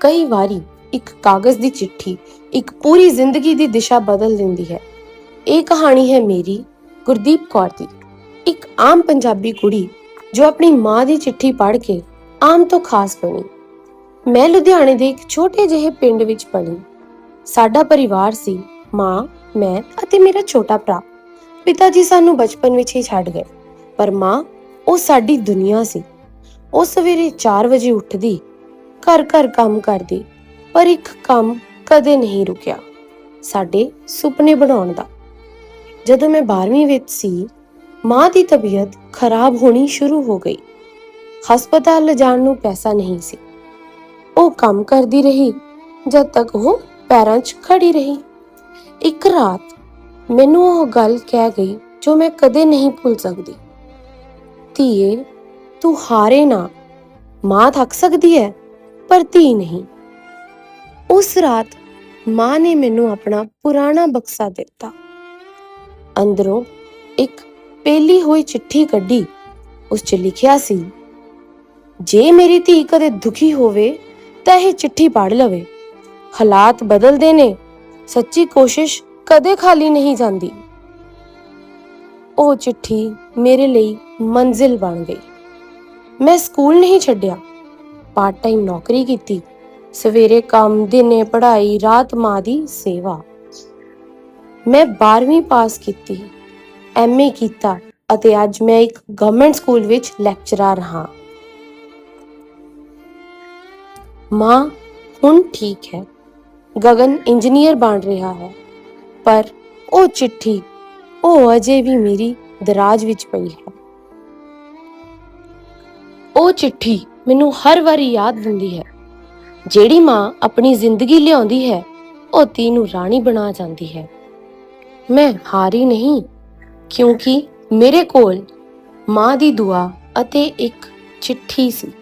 ਕਈ ਵਾਰੀ ਇੱਕ ਕਾਗਜ਼ ਦੀ ਚਿੱਠੀ ਇੱਕ ਪੂਰੀ ਜ਼ਿੰਦਗੀ ਦੀ ਦਿਸ਼ਾ ਬਦਲ ਦਿੰਦੀ ਹੈ। ਇਹ ਕਹਾਣੀ ਹੈ ਮੇਰੀ, ਗੁਰਦੀਪ ਕੌਰ ਦੀ। ਇੱਕ ਆਮ ਪੰਜਾਬੀ ਕੁੜੀ ਜੋ ਆਪਣੀ ਮਾਂ ਦੀ ਚਿੱਠੀ ਪੜ੍ਹ ਕੇ ਆਮ ਤੋਂ ਖਾਸ ਬਣੀ। ਮੈਂ ਲੁਧਿਆਣੇ ਦੇ ਇੱਕ ਛੋਟੇ ਜਿਹੇ ਪਿੰਡ ਵਿੱਚ ਪਲੀ ਸਾਡਾ ਪਰਿਵਾਰ ਸੀ, ਮਾਂ, ਮੈਂ ਅਤੇ ਮੇਰਾ ਛੋਟਾ ਭਰਾ। ਪਿਤਾ ਜੀ ਸਾਨੂੰ ਬਚਪਨ ਵਿੱਚ ਹੀ ਛੱਡ ਗਏ। ਪਰ ਮਾਂ, ਉਹ ਸਾਡੀ ਦੁਨੀਆ ਸੀ। ਉਹ ਸਵੇਰੇ 4 ਵਜੇ ਉੱਠਦੀ ਘਰ ਘਰ ਕੰਮ ਕਰਦੀ, ਪਰ ਇੱਕ ਕੰਮ ਕਦੇ ਨਹੀਂ ਰੁਕਿਆ ਸਾਡੇ ਸੁਪਨੇ ਬਣਾਉਣ ਦਾ। ਜਦੋਂ ਮੈਂ 12ਵੀਂ ਵਿੱਚ ਸੀ, ਮਾਂ ਦੀ ਤਬੀਅਤ ਖਰਾਬ ਹੋਣੀ ਸ਼ੁਰੂ ਹੋ ਗਈ। ਹਸਪਤਾਲ ਲਿਜਾਣ ਨੂੰ ਪੈਸਾ ਨਹੀਂ ਸੀ। ਉਹ ਕੰਮ ਕਰਦੀ ਰਹੀ, ਜਦ ਤੱਕ ਉਹ ਪੈਰਾਂ 'ਚ ਖੜੀ ਰਹੀ। ਇੱਕ ਰਾਤ ਮੈਨੂੰ ਉਹ ਗੱਲ ਕਹਿ ਗਈ ਜੋ ਮੈਂ ਕਦੇ ਨਹੀਂ ਭੁੱਲ ਸਕਦੀ। ਧੀਏ, ਤੂੰ ਹਾਰੇ ਨਾ। ਮਾਂ ਥੱਕ ਸਕਦੀ ਹੈ? ਪਰ ਧੀ ਨਹੀਂ। ਉਸ ਰਾਤ ਮਾਂ ਨੇ ਮੈਨੂੰ ਆਪਣਾ ਪੁਰਾਣਾ ਬਕਸਾ ਦਿੱਤਾ। ਅੰਦਰੋਂ ਇੱਕ ਪਹਿਲੀ ਹੋਈ ਚਿੱਠੀ ਕੱਢੀ। ਉਸ 'ਚ ਲਿਖਿਆ ਸੀ, ਜੇ ਮੇਰੀ ਧੀ ਕਦੇ ਦੁਖੀ ਹੋਵੇ ਤਾਂ ਇਹ ਚਿੱਠੀ ਪੜ੍ਹ ਲਵੇ। ਹਾਲਾਤ ਬਦਲਦੇ ਨੇ, ਸੱਚੀ ਕੋਸ਼ਿਸ਼ ਕਦੇ ਖਾਲੀ ਨਹੀਂ ਜਾਂਦੀ। ਉਹ ਚਿੱਠੀ ਮੇਰੇ ਲਈ ਮੰਜ਼ਿਲ ਬਣ ਗਈ। ਮੈਂ ਸਕੂਲ ਨਹੀਂ ਛੱਡਿਆ। ਪਾਰਟ ਟਾਈਮ ਨੌਕਰੀ ਕੀਤੀ। ਸਵੇਰੇ ਕੰਮ, ਦਿਨੇ ਪੜ੍ਹਾਈ, ਰਾਤ ਮਾਂ ਦੀ ਸੇਵਾ। ਮੈਂ 12ਵੀਂ ਪਾਸ ਕੀਤੀ ਐਮਏ ਕੀਤਾ ਅਤੇ ਅੱਜ ਮੈਂ ਇੱਕ ਗਵਰਨਮੈਂਟ ਸਕੂਲ ਵਿੱਚ ਲੈਕਚਰਰ ਹਾਂ। ਮਾਂ ਹੁਣ ਠੀਕ ਹੈ। ਗਗਨ ਇੰਜੀਨੀਅਰ ਬਣ ਰਿਹਾ ਹੈ, ਪਰ ਉਹ ਚਿੱਠੀ ਉਹ ਅਜੇ ਵੀ ਮੇਰੀ ਦਰਾਜ ਵਿੱਚ ਪਈ ਹੈ। ਉਹ ਚਿੱਠੀ ਮੈਨੂੰ ਹਰ ਵਾਰੀ ਯਾਦ ਦਿੰਦੀ ਹੈ। ਜਿਹੜੀ ਮਾਂ ਆਪਣੀ ਜ਼ਿੰਦਗੀ ਲਿਆਉਂਦੀ ਹੈ, ਉਹ ਧੀ ਨੂੰ ਰਾਣੀ ਬਣਾ ਜਾਂਦੀ ਹੈ। ਮੈਂ ਹਾਰੀ ਨਹੀਂ, ਕਿਉਂਕਿ ਮੇਰੇ ਕੋਲ ਮਾਂ ਦੀ ਦੁਆ ਅਤੇ ਇੱਕ ਚਿੱਠੀ ਸੀ।